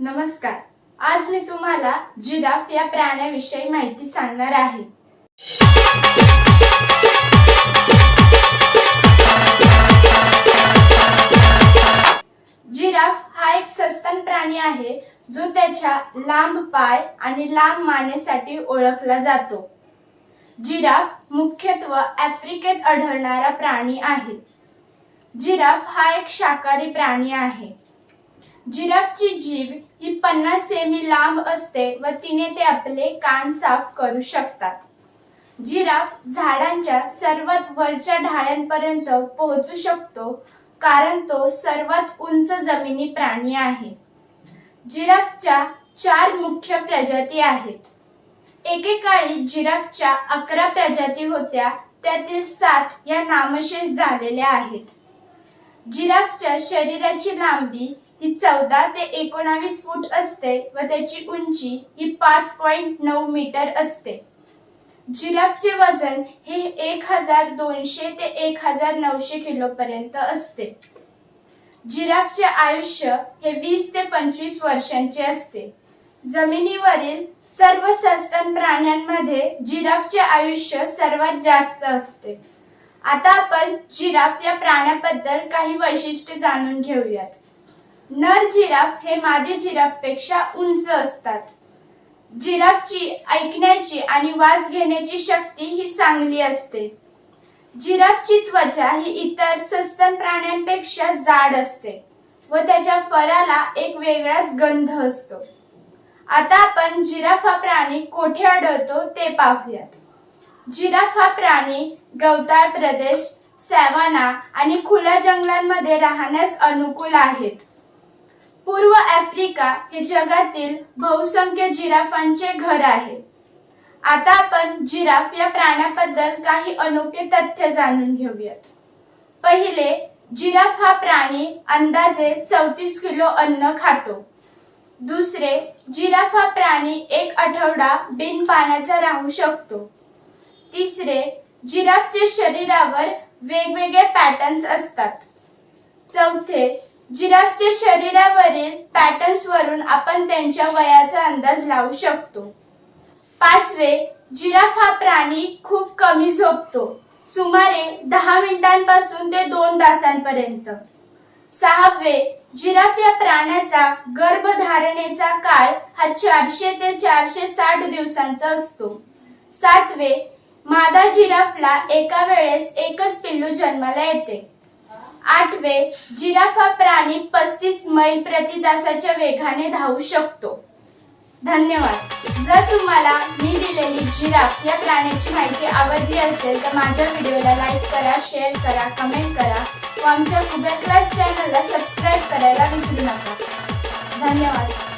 नमस्कार. आज मी तुम्हाला जिराफ या प्राण्याविषयी माहिती सांगणार आहे. जिराफ हा एक सस्तन प्राणी आहे जो त्याच्या लांब पाय आणि लांब मानेसाठी ओळखला जातो. जिराफ मुख्यत्व आफ्रिकेत आढळणारा प्राणी आहे. जिराफ हा एक शाकाहारी प्राणी आहे. जिराफची जीभ ही पन्नास सेमी लांब असते व तिने ते आपले कान साफ करू शकतात. जिराफ झाडांच्या सर्वात वरच्या ढाळ्यांपर्यंत पोहोचू शकतो कारण तो सर्वात उंच जमिनी प्राणी आहे. जिराफच्या चार मुख्य प्रजाती आहेत. एकेकाळी जिराफच्या अकरा प्रजाती होत्या त्यातील सात या नामशेष झालेल्या आहेत. जिराफच्या शरीराची लांबी ही चौदा ते एकोणावीस फूट असते व त्याची उंची ही पाच पॉइंट नऊ मीटर असते. जिराफचे वजन हे एक हजार दोनशे ते एक हजार नऊशे किलो पर्यंत असते. जिराफचे आयुष्य हे वीस ते पंचवीस वर्षांचे असते. जमिनीवरील सर्व सस्तन प्राण्यांमध्ये जिराफचे आयुष्य सर्वात जास्त असते. आता आपण जिराफ या प्राण्याबद्दल काही वैशिष्ट्ये जाणून घेऊयात. नर जिराफ हे मादी जिराफपेक्षा उंच असतात. जिराफची ऐकण्याची आणि वास घेण्याची शक्ती ही चांगली असते. जिराफची त्वचा ही इतर सस्तन प्राण्यांपेक्षा जाड असते व त्याच्या फराला एक वेगळाच गंध असतो. आता आपण जिराफ हा प्राणी कोठे आढळतो ते पाहूयात. जिराफ हा प्राणी गवताळ प्रदेश सॅवाना आणि खुल्या जंगलांमध्ये राहण्यास अनुकूल आहेत. पूर्व आफ्रिका हे जगातील बहुसंख्य जिराफांचे घर आहे. आता आपण जिराफ या प्राण्याबद्दल काही अनोखे तथ्य जाणून घेऊयात. पहिले जिराफ हा प्राणी अंदाजे चौतीस किलो अन्न खातो. दुसरे जिराफ हा प्राणी एक आठवडा बिन पाण्याचा राहू शकतो. तिसरे जिराफच्या शरीरावर वेगवेगळे पॅटर्न्स असतात. चौथे जिराफच्या शरीरावरील पॅटर्न्स वरून आपण त्यांच्या वयाचा अंदाज लावू शकतो. पाचवे जिराफ हा प्राणी खूप कमी झोपतो. सुमारे दहा मिनिटांपासून ते दोन तासांपर्यंत. सहावे जिराफ या प्राण्याचा गर्भधारणेचा काळ हा चारशे ते चारशे साठ दिवसांचा असतो. सातवे मादा जिराफला एका वेळेस एकच पिल्लू जन्माला येते. आठवे जिराफा प्राणी पस्तीस मैल प्रति तासाच्या वेगाने धावू शकतो. धन्यवाद. जर तुम्हाला मी दिलेली जिराफ या प्राण्याची माहिती आवडली असेल तर माझ्या व्हिडिओला लाईक करा शेअर करा कमेंट करा व आमच्या गुगल क्लास चॅनलला सबस्क्राईब करायला विसरू नका. धन्यवाद.